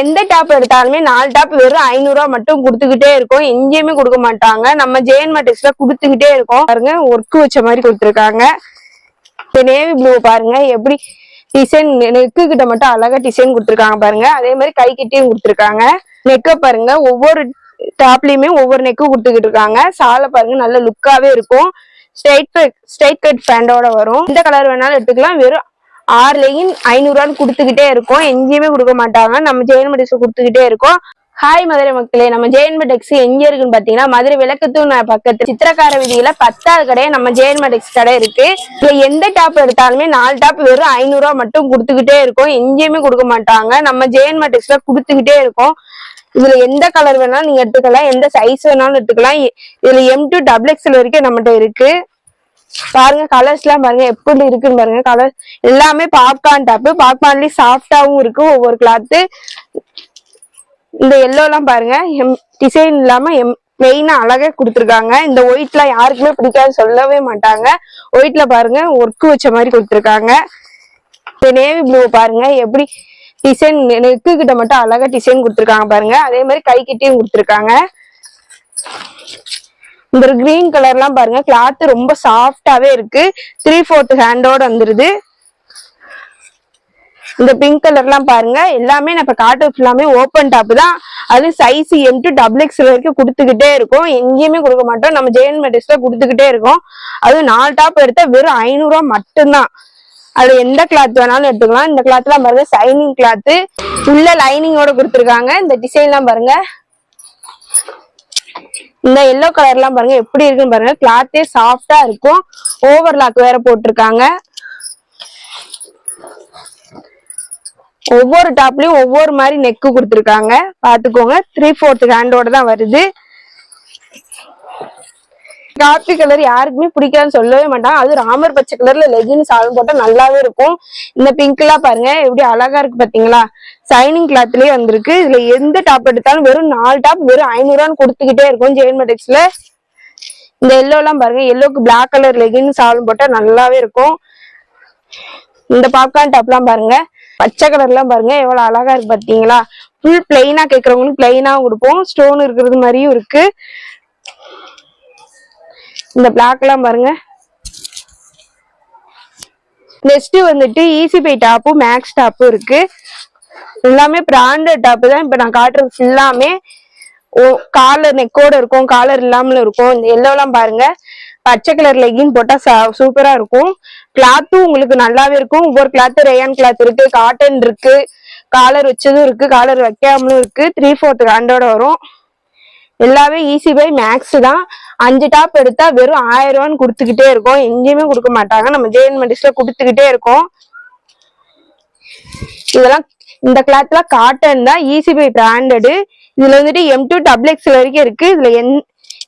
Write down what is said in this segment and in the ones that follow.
எந்த டாப் எடுத்தாலுமே நாலு டாப் வெறும் ஐநூறு ரூபா மட்டும் கொடுத்துக்கிட்டே இருக்கும். எங்கேயுமே கொடுக்க மாட்டாங்க. நம்ம ஜேஎன்மா மார்டிஸ்ல கொடுத்துக்கிட்டே இருக்கோம். பாருங்க ஒர்க் வச்ச மாதிரி கொடுத்துருக்காங்க. நேவி ப்ளூ பாருங்க எப்படி டிசைன் நெக்கு கிட்ட மட்டும் அழகா டிசைன் கொடுத்துருக்காங்க பாருங்க. அதே மாதிரி கை கிட்டையும் கொடுத்துருக்காங்க. நெக்க பாருங்க ஒவ்வொரு டாப்லயுமே ஒவ்வொரு நெக்கு கொடுத்துக்கிட்டு இருக்காங்க. சாலை பாருங்க நல்ல லுக்காவே இருக்கும். ஸ்ட்ரைட் கட் ஸ்ட்ரைட் கட் பேண்டோட வரும். எந்த கலர் வேணாலும் எடுத்துக்கலாம். வெறும் ஆறுலையும் ஐநூறுவான்னு கொடுத்துக்கிட்டே இருக்கோம். எங்கேயுமே கொடுக்க மாட்டாங்க. நம்ம ஜெயன் டெக்ஸ் கொடுத்துக்கிட்டே இருக்கோம். ஹாய் மதுரை மக்களே. நம்ம ஜெயின் டெக்ஸ் எங்க இருக்குன்னு பாத்தீங்கன்னா மதுரை விளக்கத்தூர் பக்கத்து சித்திரக்கார வீதியில பத்தாவது கடையே நம்ம ஜெயின் டெக்ஸ் கடை இருக்கு. இதுல எந்த டாப் எடுத்தாலுமே நாலு டாப் வெறும் ஐநூறுரூவா மட்டும் கொடுத்துக்கிட்டே இருக்கோம். எங்கேயுமே கொடுக்க மாட்டாங்க. நம்ம ஜெயின் டெக்ஸில் கொடுத்துக்கிட்டே இருக்கோம். இதுல எந்த கலர் வேணாலும் நீங்க எடுத்துக்கலாம். எந்த சைஸ் வேணாலும் எடுத்துக்கலாம். இதுல எம் டூ டபுள் எக்ஸ்எல் வரைக்கும் நம்மகிட்ட இருக்கு. பாருங்க கலர்ஸ் எல்லாம் பாருங்க எப்படி இருக்குன்னு பாருங்க. கலர் எல்லாமே பாப்கார்ன் டாப்பு பாப்கார்ன்லயும் சாஃப்டாவும் இருக்கு ஒவ்வொரு கிளாத்து இந்த எல்லோ எல்லாம் பாருங்க எம் டிசைன் இல்லாம எம் மெயினா அழகா கொடுத்துருக்காங்க. இந்த ஒயிட்ல யாருக்குமே பிடிக்காது சொல்லவே மாட்டாங்க. ஒயிட்ல பாருங்க ஒர்க் வச்ச மாதிரி கொடுத்துருக்காங்க. இந்த நேவி ப்ளூ பாருங்க எப்படி டிசைன் நெக்கு கிட்ட மட்டும் அழகா டிசைன் கொடுத்துருக்காங்க பாருங்க. அதே மாதிரி கை கிட்டயும் கொடுத்துருக்காங்க. இந்த கிரீன் கலர்லாம் பாருங்க. கிளாத் ரொம்ப சாஃப்டாவே இருக்கு. த்ரீ ஃபோர்த் ஹேண்டோட வந்துருது. இந்த பிங்க் கலர்லாம் பாருங்க. எல்லாமே நம்ம காட்டு ஃபுல்லாமே ஓப்பன் டாப் தான். அது size M to double X வரைக்கும் கொடுத்துக்கிட்டே இருக்கும். எங்கேயுமே கொடுக்க மாட்டோம். நம்ம ஜெயன் மெட்ரிஸ்ல கொடுத்துக்கிட்டே இருக்கோம். அதுவும் நாலு டாப் எடுத்தா வெறும் ஐநூறுரூவா மட்டும்தான். அது எந்த கிளாத் வேணாலும் எடுத்துக்கலாம். இந்த கிளாத்லாம் பாருங்க சைனிங் கிளாத் உள்ள லைனிங்கோட கொடுத்துருக்காங்க. இந்த டிசைன்லாம் பாருங்க. இந்த எல்லோ கலர்லாம் பாருங்க எப்படி இருக்குன்னு பாருங்க. கிளாத்தே சாஃப்டா இருக்கும். ஓவர்லாக் வேற போட்டிருக்காங்க. ஒவ்வொரு டாப்லயும் ஒவ்வொரு மாதிரி நெக்கு கொடுத்துருக்காங்க. பாத்துக்கோங்க த்ரீ ஃபோர்த் ஹேண்டோட தான் வருது. காப்பி கலர் யாருக்குமே பிடிக்காதுன்னு சொல்லவே மாட்டாங்க அது ராமர் பச்சை கலர்ல லெகின்ஸ் ஆளும் போட்டா நல்லாவே இருக்கும். இந்த பிங்க் எல்லாம் பாருங்க எப்படி அழகா இருக்கு பாத்தீங்களா? சைனிங் கிளாத்லயே வந்திருக்கு. இதுல எந்த டாப் எடுத்தாலும் வெறும் நாலு டாப் வெறும் ஐநூறுவான்னு கொடுத்துக்கிட்டே இருக்கும் ஜெயின் மெடெக்ஸ்ல இந்த எல்லோ எல்லாம் பாருங்க எல்லோக்கு பிளாக் கலர் லெகின்ஸ் ஆளும் போட்டா நல்லாவே இருக்கும். இந்த பாப்கார்ன் டாப்லாம் பாருங்க பச்சை கலர்லாம் பாருங்க எவ்வளவு அழகா இருக்கு பாத்தீங்களா? ஃபுல் பிளைனா கேட்கறவங்களுக்கு பிளைனாவும் கொடுப்போம். ஸ்டோன் இருக்கிறது மாதிரியும் இருக்கு. இந்த பிளாக் எல்லாம் பாருங்க. நெக்ஸ்ட் வந்துட்டு ஈஸி பை டாப்பும் மேக்ஸ் டாப்பும் இருக்கு. எல்லாமே பிராண்டட் டாப்பு தான். இப்ப நான் காட்டுறது ஃபுல்லாமே காலர் நெக்கோட இருக்கும் காலர் இல்லாமலும் இருக்கும். இந்த எல்லோலாம் பாருங்க. பச்சை கலர் லெகின் போட்டா சூப்பரா இருக்கும். கிளாத்தும் உங்களுக்கு நல்லாவே இருக்கும். ஒவ்வொரு கிளாத்து ரேயான் கிளாத் இருக்கு. காட்டன் இருக்கு. காலர் வச்சதும் இருக்கு. காலர் வைக்காமலும் இருக்கு. த்ரீ ஃபோர்த் ஹேண்டோட வரும். எல்லாமே ஈஸி பை மேக்ஸ் தான். அஞ்சு டாப் எடுத்தா வெறும் ஆயிரம் ரூபான்னு கொடுத்துக்கிட்டே இருக்கோம். எங்கேயுமே கொடுக்க மாட்டாங்க. நம்ம ஜெயின் மெடிஸ்ல கொடுத்துக்கிட்டே இருக்கோம். இதெல்லாம் இந்த கிளாத்லாம் காட்டன் தான். இசிபி பிராண்டடு இதுல வந்துட்டு எம் டூ டபுள் எக்ஸ் வரைக்கும் இருக்கு. இதுல எந்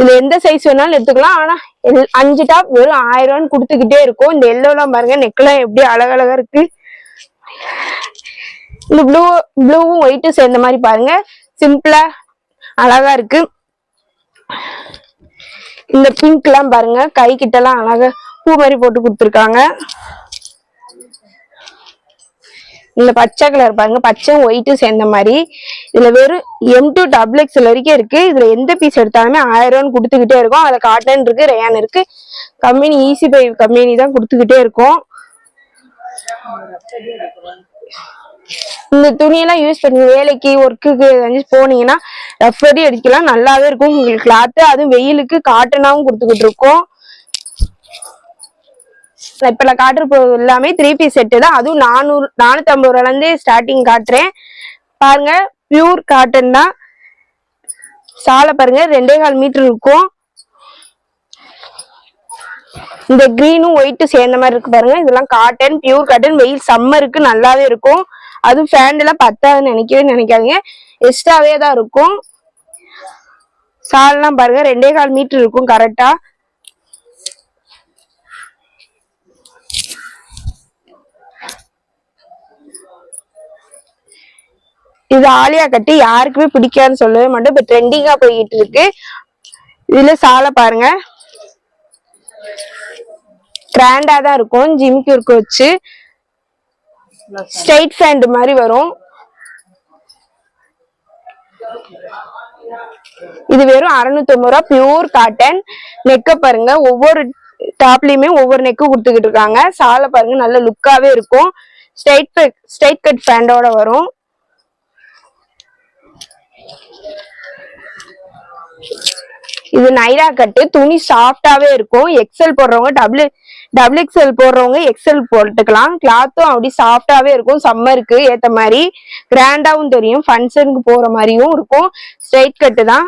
இதுல எந்த சைஸ் வேணாலும் எடுத்துக்கலாம். ஆனா எல்- அஞ்சு டாப் வெறும் ஆயிரம் ரூபான்னு கொடுத்துக்கிட்டே இருக்கும். இந்த எல்லோலாம் பாருங்க. நெக்லாம் எப்படி அழகழகா இருக்கு. இந்த ப்ளூ ப்ளூவும் ஒயிட்டும் சேர்ந்த மாதிரி பாருங்க. சிம்பிளா அழகா இருக்கு. இந்த பிங்க் எல்லாம் பாருங்க. கை கிட்ட எல்லாம் அழகா பூ மாதிரி போட்டு கொடுத்துருக்காங்க. இந்த பச்சை கலர் பாருங்க. பச்சை ஒயிட்டும் சேர்ந்த மாதிரி. இதுல வெறும் எம் டூ டபுள் எக்ஸ் வரைக்கும் இருக்கு. இதுல எந்த பீஸ் எடுத்தாலுமே ஆயிரம் ரூபான்னு கொடுத்துக்கிட்டே இருக்கும். அதுல காட்டன் இருக்கு ரேயான் இருக்கு. கம்பெனி ஈஸி பை கம்பெனி தான் கொடுத்துக்கிட்டே இருக்கும். இந்த துணியெல்லாம் யூஸ் பண்ணி வேலைக்கு ஒர்க்குக்கு போனீங்கன்னா ரஃப் அடி அடிக்கலாம். நல்லாவே இருக்கும். உங்களுக்கு கிளாத்து அதுவும் வெயிலுக்கு காட்டனாவும் கொடுத்துக்கிட்டு இருக்கோம். இப்ப நான் காட்டுற எல்லாமே த்ரீ பீஸ் செட்டு தான். அதுவும் நானூறு நானூத்தி ஐம்பது ரூபால ஸ்டார்டிங் காட்டுறேன். பாருங்க பியூர் காட்டன் தான். சாலை பாருங்க ரெண்டே கால் மீட்டர் இருக்கும். இந்த கிரீனும் ஒயிட்டும் சேர்ந்த மாதிரி இருக்கு பாருங்க. இதெல்லாம் காட்டன் பியூர் காட்டன் வெயில் சம்மருக்கு நல்லாவே இருக்கும். அதுவும் ஃபேண்ட் எல்லாம் பத்தாதுன்னு நினைக்கவே நினைக்காதீங்க. எக்ஸ்ட்ராவே தான் இருக்கும். சால்லாம் பாருங்க ரெண்டே கால் மீட்டர் இருக்கும் கரெக்டா இது ஆலியா கட்டி யாருக்குமே பிடிக்காதுன்னு சொல்லவே மாட்டோம். இப்ப ட்ரெண்டிங்கா போயிட்டு இருக்கு. இதுல சாலை பாருங்க. கிராண்டா தான் இருக்கும். ஜிமிக்கு இருக்க வச்சு. ஸ்ட்ரைட் ஃபேண்ட் மாதிரி வரும். இது வெறும் அறுநூத்தி ரூபா. பியூர் காட்டன் நெக்க பாருங்க. ஒவ்வொரு டாப்லயுமே ஒவ்வொரு நெக்கு கொடுத்துக்கிட்டு இருக்காங்க. சாலை பாருங்க நல்ல லுக்காவே இருக்கும். ஸ்ட்ரைட் ஸ்ட்ரைட் கட் பேண்டோட வரும். இது நைரா கட்டு துணி சாஃப்டாவே இருக்கும். எக்ஸல் போடுறவங்க டபுள் டபுள் எக்ஸ்எல் போடுறவங்க எக்ஸ்எல் போட்டுக்கலாம். கிளாத்தும் அப்படி சாஃப்டாவே இருக்கும். சம்மருக்கு ஏத்த மாதிரி கிராண்டாவும் தெரியும். ஃபங்க்ஷனுக்கு போற மாதிரியும் இருக்கும். ஸ்ட்ரைட் கட்டு தான்.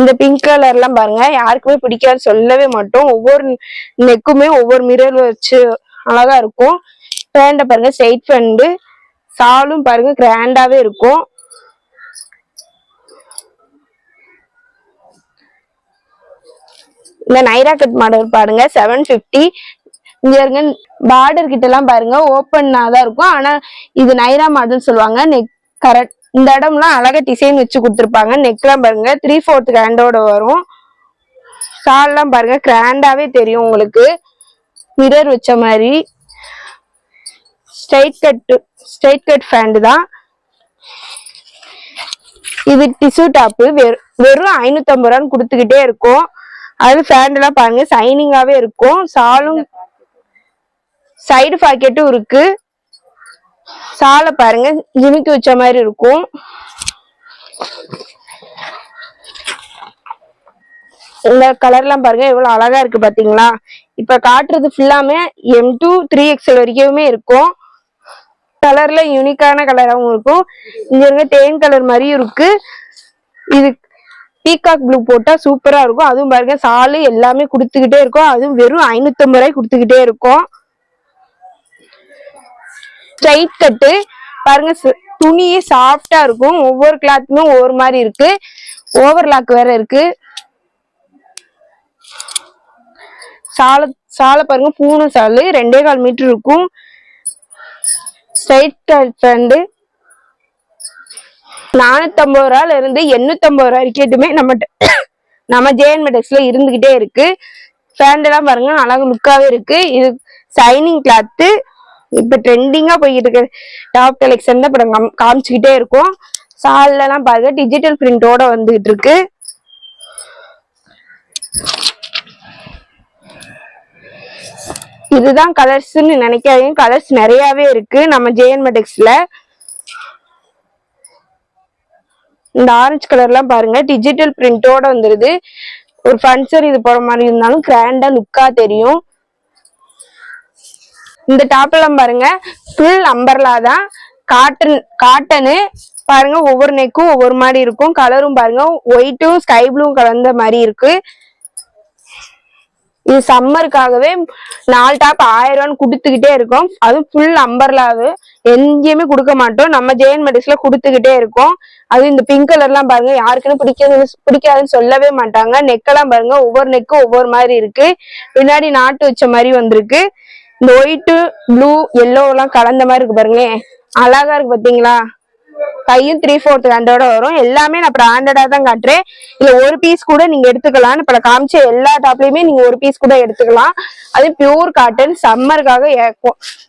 இந்த பிங்க் கலர்லாம் பாருங்கள் பாருங்க. யாருக்குமே பிடிக்காது சொல்லவே மாட்டோம். ஒவ்வொரு நெக்குமே ஒவ்வொரு மிரர் வச்சு அழகா இருக்கும். பேண்ட பாருங்க ஸ்ட்ரைட் ஃபேண்டு சாலும் பாருங்க கிராண்டாவே இருக்கும். இந்த நைரா கட் மாடல் பாருங்க செவன் பிப்டி இங்க இருங்க பார்டர் கிட்ட எல்லாம் பாருங்க ஓப்பனா தான் இருக்கும். ஆனா இது நைரா மாடல் சொல்லுவாங்க நெக் கரெக்ட் இந்த இடம்லாம் அழகா டிசைன் வச்சு கொடுத்துருப்பாங்க. நெக்லாம் பாருங்க த்ரீ ஃபோர்த் கிராண்டோட வரும். ஷால்லாம் பாருங்க கிராண்டாவே தெரியும் உங்களுக்கு. மிரர் வச்ச மாதிரி. Straight cut straight cut pant தான். இது டிஷ்யூ டாப்பு வெறும் ஐநூத்தம்பது ரூபான்னு கொடுத்துக்கிட்டே இருக்கும். அது ஃபேண்ட் எல்லாம் பாருங்க சைனிங்காவே இருக்கும். சாலும் சைடு பாக்கெட்டும் இருக்கு. சாலை பாருங்க ஜிமிக்கி வச்ச மாதிரி இருக்கும். இந்த கலர்லாம் பாருங்க எவ்வளவு அழகா இருக்கு பாத்தீங்களா? இப்ப காட்டுறது ஃபுல்லாமே எம் டூ த்ரீ எக்ஸ்எல் வரைக்குமே இருக்கும். கலர்ல யூனிக்கான கலராகவும் இருக்கும். இங்க இருக்க தேன் கலர் மாதிரியும் இருக்கு. இது பீகாக் ப்ளூ போட்டா சூப்பரா இருக்கும். அதுவும் பாருங்க சாலு எல்லாமே கொடுத்துக்கிட்டே இருக்கும். அதுவும் வெறும் ஐநூத்தம்பது ரூபாய் கொடுத்துக்கிட்டே இருக்கும். ஸ்ட்ரைட் கட்டு பாருங்க துணியே சாஃப்டா இருக்கும். ஒவ்வொரு கிளாத்துமே ஒவ்வொரு மாதிரி இருக்கு. ஓவர்லாக் வேற இருக்கு. சாலை சாலை பாருங்க பூனை சாலு. ரெண்டே கால் மீட்டர் இருக்கும். ஸ்ட்ரைட் கட் பேண்ட் நானூத்தம்பது ரூபால இருந்து எண்ணூத்தம்பது ரூபா வரைக்கும் நம்ம நம்ம ஜேஎன் மெடெக்ஸ்ல இருந்துகிட்டே இருக்கு. ஃபேண்ட் எல்லாம் பாருங்க அழகு லுக்காவே இருக்கு. இது சைனிங் கிளாத்து இப்ப ட்ரெண்டிங்கா போய்கிட்டு இருக்க. டாப் கலெக்ஷன் தான் இப்ப நம்ம காமிச்சுக்கிட்டே இருக்கோம். சால்ல எல்லாம் பாருங்க டிஜிட்டல் பிரிண்டோட வந்துகிட்டு இருக்கு. இதுதான் கலர்ஸ்ன்னு நினைக்காதீங்க. கலர்ஸ் நிறையாவே இருக்கு. நம்ம ஜேஎன் மெடெக்ஸ்ல இந்த ஆரஞ்சு கலர்லாம் பாருங்க. டிஜிட்டல் பிரிண்டோட வந்துருது. ஒரு ஃபன்சர் இது போற மாதிரி இருந்தாலும் கிராண்டா லுக்கா தெரியும். இந்த டாப் எல்லாம் பாருங்க. ஃபுல் அம்பர்லா தான். காட்டன் காட்டனு பாருங்க ஒவ்வொரு நெக்கும் ஒவ்வொரு மாதிரி இருக்கும். கலரும் பாருங்க ஒயிட்டும் ஸ்கை ப்ளூவும் கலந்த மாதிரி இருக்கு. இது சம்மருக்காகவே நாலு டாப் ஆயிரம் ரூபான்னு கொடுத்துக்கிட்டே இருக்கோம். அதுவும் ஃபுல் அம்பர்லாவு எங்கேயுமே கொடுக்க மாட்டோம். நம்ம ஜெயன் மெடிஸ்ல கொடுத்துக்கிட்டே இருக்கோம். அது இந்த பிங்க் கலர்லாம் பாருங்க. யாருக்குன்னு பிடிக்காது பிடிக்காதுன்னு சொல்லவே மாட்டாங்க. நெக்கெல்லாம் பாருங்க. ஒவ்வொரு நெக்கும் ஒவ்வொரு மாதிரி இருக்கு. பின்னாடி நாட்டு வச்ச மாதிரி வந்திருக்கு. இந்த ஒயிட்டு ப்ளூ எல்லோ எல்லாம் கலந்த மாதிரி இருக்கு பாருங்களேன். அழகா இருக்கு பாத்தீங்களா? கையும் த்ரீ ஃபோர்த் ஹேண்டோட வரும். எல்லாமே நான் பிராண்டடா தான் காட்டுறேன். இல்ல ஒரு பீஸ் கூட நீங்க எடுத்துக்கலாம் இப்ப காமிச்ச எல்லா டாப்லயுமே நீங்க ஒரு பீஸ் கூட எடுத்துக்கலாம். அது பியூர் காட்டன் சம்மருக்காக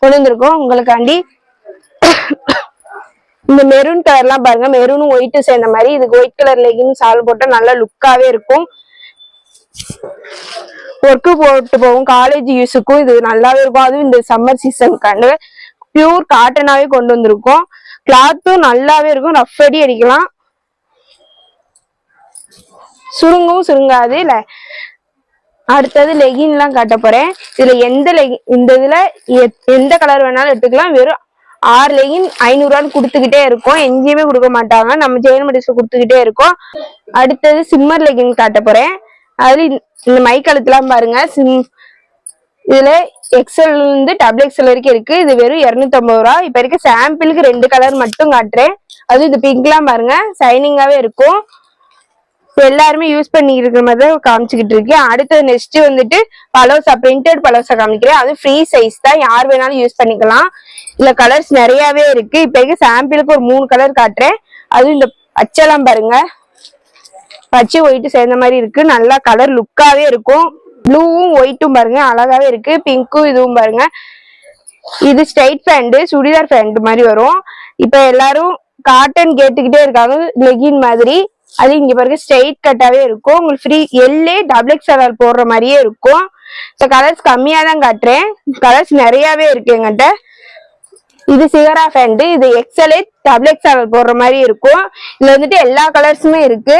கொண்டு வந்திருக்கோம் உங்களுக்காண்டி இந்த மெரூன் கலர்லாம் பாருங்க. மெரூனும் ஒயிட்டும் சேர்ந்த மாதிரி. இதுக்கு ஒயிட் கலர் லெகின்ஸ் சால் போட்டா நல்லா லுக்காவே இருக்கும். ஒர்க்கு போட்டு போகும். காலேஜ் யூஸுக்கும் இது நல்லாவே இருக்கும். அதுவும் இந்த சம்மர் சீசனுக்காண்டு பியூர் காட்டனாவே கொண்டு வந்திருக்கோம். கிளாத்தும் நல்லாவே இருக்கும். ரஃப் அடி அடிக்கலாம். சுருங்கவும் சுருங்காது. இல்ல அடுத்தது லெகின் எல்லாம் காட்ட போறேன். இதுல எந்த லெகின் இந்த இதுல எந்த கலர் வேணாலும் எடுத்துக்கலாம். வெறும் ஆறு லெகின் ஐநூறுவான்னு கொடுத்துக்கிட்டே இருக்கும். எங்கேயுமே கொடுக்க மாட்டாங்க. நம்ம ஜெயின் மெடிஸ்ல கொடுத்துக்கிட்டே இருக்கோம். அடுத்தது சிம்மர் லெகின் காட்ட போறேன். அதுல இந்த- மைக்கழுத்துலாம் கழுத்துலாம் பாருங்க. சிம் இதுல எக்ஸல் இருந்து டபுள் எக்ஸல் வரைக்கும் இருக்கு. இது வெறும் 250 ரூபா. இப்ப இருக்க சாம்பிளுக்கு ரெண்டு கலர் மட்டும் காட்டுறேன். அது இந்த பிங்க்லாம் பாருங்க. சைனிங்காவே இருக்கும். எல்லாருமே யூஸ் பண்ணி இருக்கிற மாதிரி தான் காமிச்சுக்கிட்டு இருக்கேன் அடுத்தது நெக்ஸ்ட் வந்துட்டு பலோசா பிரிண்டட் பலோசா காமிக்கிறேன். அது ஃப்ரீ சைஸ் தான். யார் வேணாலும் யூஸ் பண்ணிக்கலாம். இதுல கலர்ஸ் நிறையவே இருக்கு. இப்ப இருக்க சாம்பிளுக்கு ஒரு மூணு கலர் காட்டுறேன். அதுவும் இந்த பச்சைலாம் பாருங்க. பச்சை ஒயிட் சேர்ந்த மாதிரி இருக்கு. நல்லா கலர் லுக்காவே இருக்கும். ப்ளூவும் ஒயிட்டும் பாருங்க. அழகாவே இருக்கு. பிங்க்கும் இதுவும் பாருங்க. இது ஸ்ட்ரைட் பேண்ட் சுடிதார் பேண்ட் மாதிரி வரும். இப்ப எல்லாரும் காட்டன் கேட்டுக்கிட்டே இருக்காங்க. லெகின் மாதிரி. அது இங்க பாருங்க ஸ்ட்ரைட் கட்டாவே இருக்கும். உங்களுக்கு ஃப்ரீ எல்லே டபுள் எக்ஸ்எல் போடுற மாதிரியே இருக்கும். இந்த கலர்ஸ் கம்மியா தான் காட்டுறேன். கலர்ஸ் நிறையவே இருக்கு எங்கிட்ட. இது சிகரா ஃபேண்ட் இது எக்ஸ்எல்ஏ டபுள் எக்ஸ்எல் போடுற மாதிரி இருக்கும். இதுல வந்துட்டு எல்லா கலர்ஸுமே இருக்கு.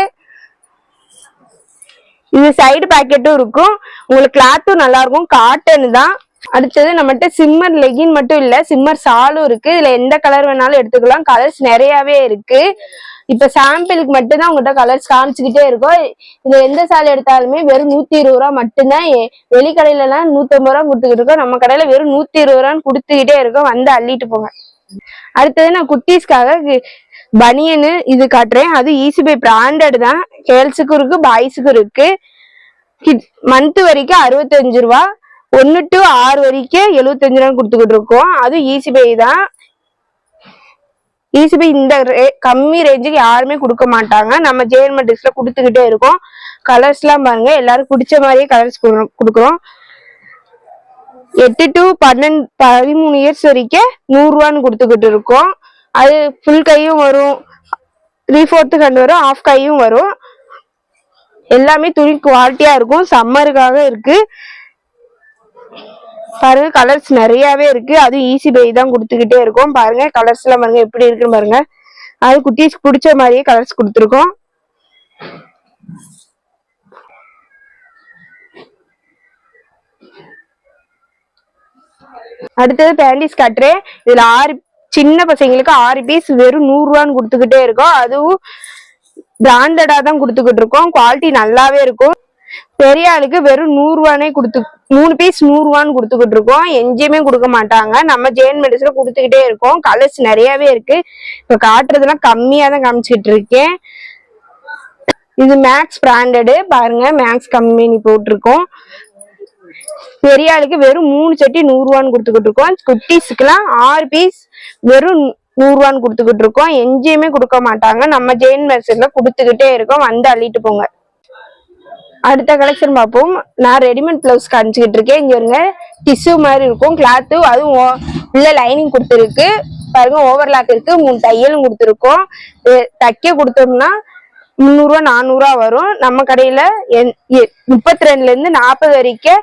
இது சைடு பாக்கெட்டும் இருக்கும். உங்களுக்கு கிளாத்தும் நல்லா இருக்கும். காட்டன் தான். அடுத்தது நம்மகிட்ட சிம்மர் லெகின் மட்டும் இல்ல சிம்மர் சாலும் இருக்கு. இதுல எந்த கலர் வேணாலும் எடுத்துக்கலாம். கலர்ஸ் நிறையவே இருக்கு. இப்ப சாம்பிளுக்கு மட்டும்தான் உங்கள்கிட்ட உங்ககிட்ட கலர்ஸ் காமிச்சுக்கிட்டே இருக்கும். இது எந்த சால் எடுத்தாலுமே வெறும் நூத்தி இருபது ரூபா மட்டும்தான். எ- வெளிக்கடையில எல்லாம் நூத்தம்பது ரூபா கொடுத்துக்கிட்டு இருக்கோம். நம்ம கடையில வெறும் நூத்தி இருபது ரூபான்னு கொடுத்துக்கிட்டே இருக்கோம். வந்து அள்ளிட்டு போங்க. அடுத்தது நான் குட்டீஸ்க்காக கி- பனியனு இது காட்டுறேன். அது ஈஸி பை பிராண்டட் தான். கேர்ள்ஸுக்கும் இருக்கு பாய்ஸுக்கும் இருக்கு. மந்த் வரைக்கும் அறுபத்தஞ்சு ரூபா. ஒன்று டு ஆறு வரைக்கும் எழுபத்தஞ்சு ரூபா கொடுத்துக்கிட்டு இருக்கோம். அதுவும் ஈஸி பை தான். ஈஸி பை இந்த ரே- கம்மி ரேஞ்சுக்கு யாருமே கொடுக்க மாட்டாங்க. நம்ம ஜேஎன்மெண்ட் டிஸ்ல கொடுத்துக்கிட்டே இருக்கோம். கலர்ஸ்லாம் பாருங்க. எல்லாரும் பிடிச்ச மாதிரியே கலர்ஸ் கொடுக்குறோம். எட்டு டு பன்னெண்டு பதிமூணு இயர்ஸ் வரைக்கும் நூறுரூவான்னு கொடுத்துக்கிட்டு இருக்கோம். அது ஃபுல் கையும் வரும். த்ரீ ஃபோர்த்து கண்டு வரும் ஆஃப் கையும் வரும். எல்லாமே துணி குவாலிட்டியா இருக்கும். சம்மருக்காக இருக்கு. பாருங்க கலர்ஸ் நிறையாவே இருக்கு. அதுவும் ஈஸி பை தான் கொடுத்துக்கிட்டே இருக்கும். பாருங்க கலர்ஸ் எல்லாம் பாருங்க எப்படி இருக்குன்னு பாருங்க. அது குட்டீஸ் பிடிச்ச மாதிரியே கலர்ஸ் கொடுத்துருக்கோம். அடுத்தது பேண்டிஸ் கட்டுறேன். இதுல ஆறு சின்ன பசங்களுக்கு ஆறு பீஸ் வெறும் நூறுரூவான்னு கொடுத்துக்கிட்டே இருக்கோம். அதுவும் பிராண்டடா தான் கொடுத்துக்கிட்டு இருக்கோம். குவாலிட்டி நல்லாவே இருக்கும். பெரிய ஆளுக்கு வெறும் நூறுரூவானே கொடுத்து மூணு பீஸ் நூறுரூவான்னு கொடுத்துக்கிட்டு இருக்கோம். எங்கேயுமே கொடுக்க மாட்டாங்க. நம்ம ஜெயின் மெடிஸ்ல கொடுத்துக்கிட்டே இருக்கோம். கலர்ஸ் நிறையாவே இருக்கு. இப்போ காட்டுறதெல்லாம் கம்மியாக தான் காமிச்சிக்கிட்டு இருக்கேன். இது மேக்ஸ் பிராண்டடு பாருங்க மேக்ஸ் கம்பெனி போட்டிருக்கோம். பெரிய ஆளுக்கு வெறும் மூணு சட்டி நூறுரூவான்னு கொடுத்துக்கிட்டு இருக்கோம். குட்டீஸுக்குலாம் ஆறு பீஸ் வெறும் நூறுரூவான்னு கொடுத்துக்கிட்டு இருக்கோம். எங்கேயுமே கொடுக்க மாட்டாங்க. நம்ம ஜெயின் மெர்சன்ல கொடுத்துக்கிட்டே இருக்கோம். வந்து அள்ளிட்டு போங்க. அடுத்த கலெக்ஷன் பார்ப்போம். நான் ரெடிமேட் பிளவுஸ் காமிச்சிக்கிட்டு இருக்கேன். இங்கே இருங்க டிஷ்யூ மாதிரி இருக்கும். கிளாத்து அதுவும் ஓ- உள்ள லைனிங் கொடுத்துருக்கு. பாருங்க ஓவர்லாக் இருக்கு. மூணு தையலும் கொடுத்துருக்கோம். தைக்க கொடுத்தோம்னா முந்நூறுரூவா நானூறுரூவா வரும். நம்ம கடையில் முப்பத்தி ரெண்டுலேருந்து நாற்பது வரைக்கும்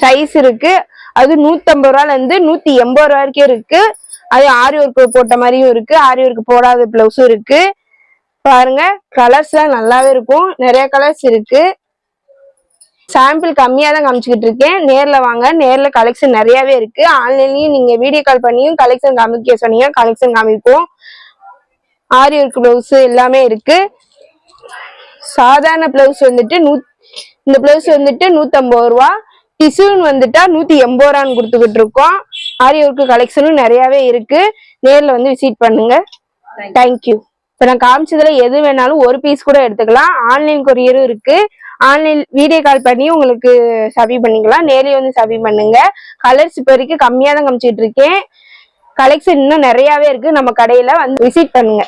சைஸ் இருக்கு. அது நூத்தம்பது ரூபால இருந்து நூத்தி எண்பது ரூபா வரைக்கும் இருக்கு. அது ஆரி ஒர்க் போட்ட மாதிரியும் இருக்கு. ஆரி ஒர்க் போடாத பிளவுஸும் இருக்கு. பாருங்க கலர்ஸ் எல்லாம் நல்லாவே இருக்கும். நிறைய கலர்ஸ் இருக்கு. சாம்பிள் கம்மியாக தான் காமிச்சிக்கிட்டு இருக்கேன். நேரில் வாங்க. நேரில் கலெக்ஷன் நிறையாவே இருக்கு. ஆன்லைன்லயும் நீங்கள் வீடியோ கால் பண்ணியும் கலெக்ஷன் காமிக்க சொன்னீங்க. கலெக்ஷன் காமிப்போம். ஆரி ஒர்க் பிளவுஸ் எல்லாமே இருக்கு. சாதாரண பிளவுஸ் வந்துட்டு நூ இந்த பிளவுஸ் வந்துட்டு நூற்றம்பது ரூபா. டிசூன் வந்துட்டா நூத்தி எண்பது ரூபான்னு கொடுத்துக்கிட்டு இருக்கோம் ஆரி ஒர்க்கு கலெக்ஷனும் நிறையாவே இருக்கு. நேர்ல வந்து விசிட் பண்ணுங்க. தேங்க்யூ இப்ப நான் காமிச்சதுல எது வேணாலும் ஒரு பீஸ் கூட எடுத்துக்கலாம். ஆன்லைன் கொரியரும் இருக்கு. ஆன்லைன் வீடியோ கால் பண்ணி உங்களுக்கு சபி பண்ணிக்கலாம். நேரில் வந்து சபி பண்ணுங்க. கலர்ஸ் இப்ப வரைக்கும் கம்மியா தான் காமிச்சிட்டு இருக்கேன். கலெக்ஷன் இன்னும் நிறையாவே இருக்கு. நம்ம கடையில வந்து விசிட் பண்ணுங்க.